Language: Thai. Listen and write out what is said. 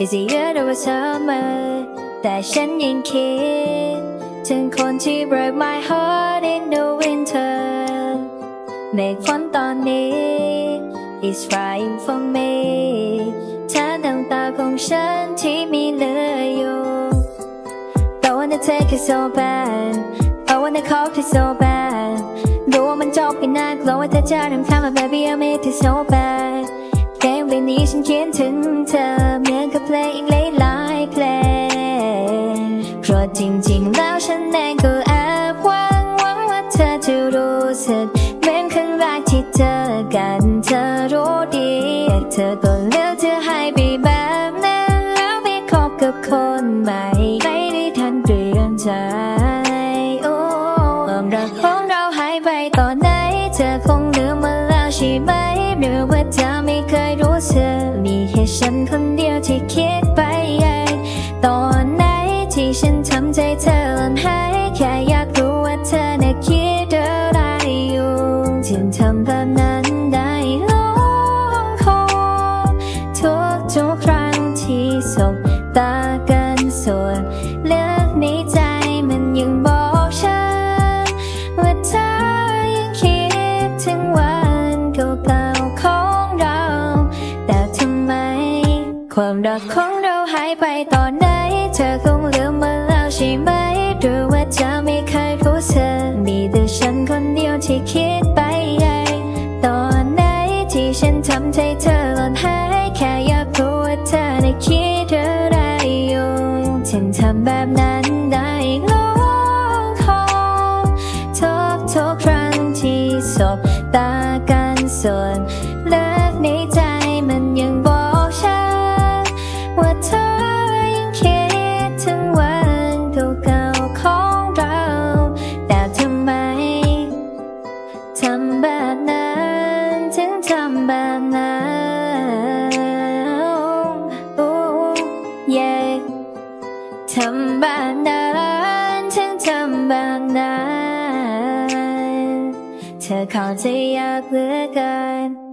Is it year or summer แต่ฉันยังคิด ถึงคนที่ break my heart in the winter เมฆฝนตอนนี้ is flying for me เธอน้ำตาของฉันที่มีเหลืออยู่ I wanna take it so bad I wanna call it so bad รู้ว่ามันจบไปนานกลัวว่าเธอจะรำคาญ but baby I made it so bad นี้ฉันเขียนถึงเธอเหมือนกับเพลงอีกหลายๆเพลงเพราะจริงๆแล้วฉันเองก็แอบหวังหวังว่าเธอจะรู้สึกเหมือนครั้งแรกที่เจอกันเธอรู้ดีเธอก็เลือกที่ให้ไปแบบนั้นแล้วไปคบกับคนใหม่ไม่ได้ทันเตรียมใจโอ้ความรักของเราหายไปตอนไหนเธอคงลืมมาแล้วใช่ไหม อว่าเธอไม่เคยรู้สึกมีแค่ฉันคนเดียวที่คิดไปเองตอนไหนที่ฉันทำใจเธอหล่นหายแค่อยากรู้ว่าเธอน่ะคิดอะไรอยู่จึงทำแบบนั้นได้ลงคอทุกทุกครั้งที่สบตากัน ความรักของเราหายไปตอนไหน เธอคงลืมมาแล้วใช่ไหมหรือว่าเธอไม่เคยรู้สึกมีแต่ฉันคนเดียวที่คิดไปเองตอนไหนที่ฉันทำใจเธอหล่นหายแค่อยากรู้ว่าเธอได้คิดอะไรอยู่ฉันทำแบบนั้นได้ลงคอทุกทุกครั้งที่สบตากันส่วนเลิก ทำแบบนั้นถึงทำแบบนั้น เธอเข้าใจยากเหลือเกิน